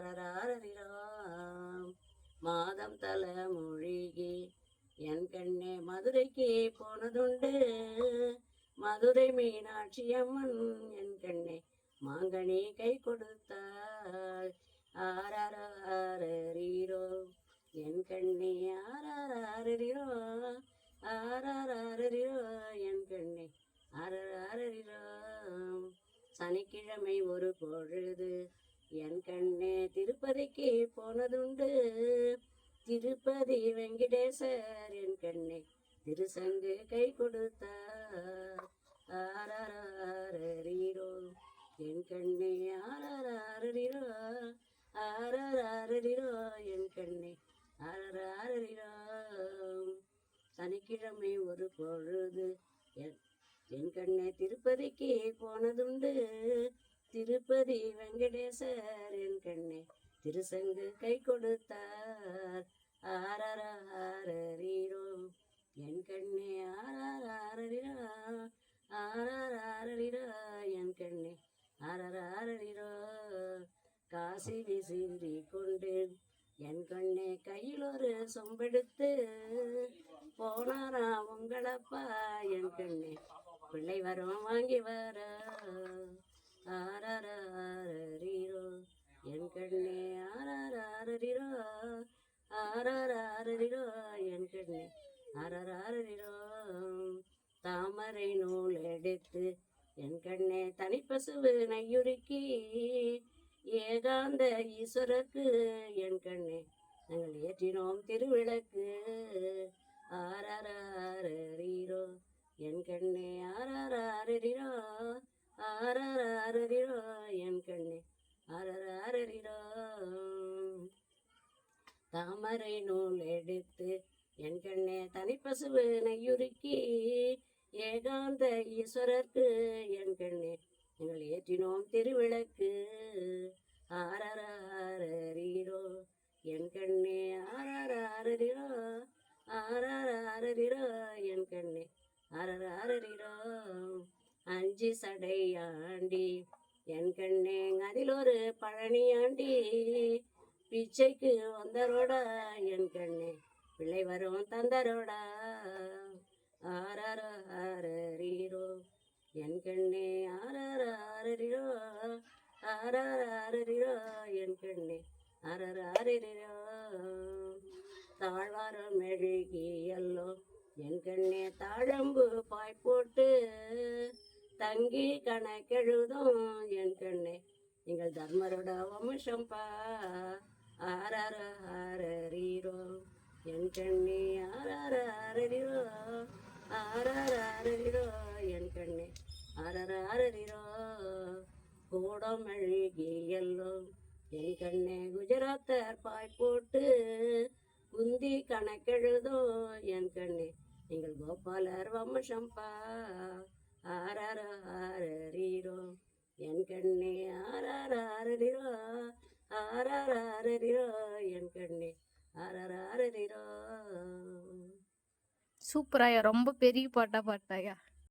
தாரராரரிராம் மாதம் தல மொழிகி என் கண்ணே மதுரைக்கு போனதுண்டு. மதுரை மீனாட்சி அம்மன் என் கண்ணே மாங்கனி கை கொடுத்தாள். ஆராரீரோ என் கண்ணே ஆராரீரோ ஆராரீரோ என் கண்ணே ஆராரீரோ சனிக்கிழமை ஒரு பொழுது என் கண்ணே திருப்பதிக்கு போனதுண்டு. திருப்பதி வெங்கடேசர் என் கண்ணே திருசங்கு கை கொடுத்தார். ஆரீரோ என் கண்ணே ஆரீரோ ஆரீரோ என் கண்ணே ஆரோ சனிக்கிழமை ஒரு பொழுது என் என் கண்ணே திருப்பதிக்கு போனதுண்டு. திருப்பதி வெங்கடேசர் என் கண்ணே திருசங்கு கை கொடுத்தார். ஆரீரோ என் கண்ணே ஆரீரோ ஆரீரோ என் கண்ணே ஆரீரோ காசி விசிறி கொண்டு என் கண்ணே கையில் ஒரு சொம்பெடுத்து போனாரா உங்களப்பா என் கண்ணே பிள்ளை வரும் வாங்கி வர. ஆரீரோ என் கண்ணே ஆரீரோ ஆரீரோ என் கண்ணே ஆரீரோ தாமரை நூல் எடுத்து என் கண்ணே தனிப்பசுவு நையுருக்கி ஏகாந்த ஈஸ்வரக்கு என் கண்ணே நாங்கள் ஏற்றினோம் திருவிளக்கு ஆரீரோ தாமரை நூல் எடுத்து என் கண்ணே தனிப்பசுவு நெய்யுருக்கி ஏகாந்த ஈஸ்வரர்க்கு என் கண்ணே. எங்கள் ஏற்றினோம் திருவிளக்கு ஆரீரோ என் கண்ணே ஆரீரோ ஆரீரோ என் கண்ணே ஆரீரோ அஞ்சு சடையாண்டி என் கண்ணே அதில் ஒரு பழனியாண்டி பிச்சைக்கு வந்தரோடா என் கண்ணே. பிள்ளை வரும் தந்தரோடா. ஆராரோ ஆரீரோ என் கண்ணே ஆராரீரோ ஆராரீரோ என் கண்ணே ஆரீரோ தாழ்வாரம் மெழுகி எல்லோ என் கண்ணே தாழம்பு பாய் போட்டு தங்கி கணக்கெழுதும் என் கண்ணே. எங்கள் தர்மரோட வம்சம்பா. ஆராரோ ஆரீரோ என் கண்ணே ஆராரீரோ ஆராரீரோ என் கண்ணே ஆராரீரோ கூடம் அழுகியல்லோ என் கண்ணே குஜராத்தர் பாய் போட்டு குந்தி கணக்கெழுதோ என் கண்ணே நீங்கள் கோபாலர் வம்சம்பா ஆராரோ ஆரீரோ என் கண்ணே ஆராரீரோ ஆராரீரோ என் கண்ணே. ஆராரீரோ சூப்பராயா ரொம்ப பெரிய பாட்டா பாட்டாயா?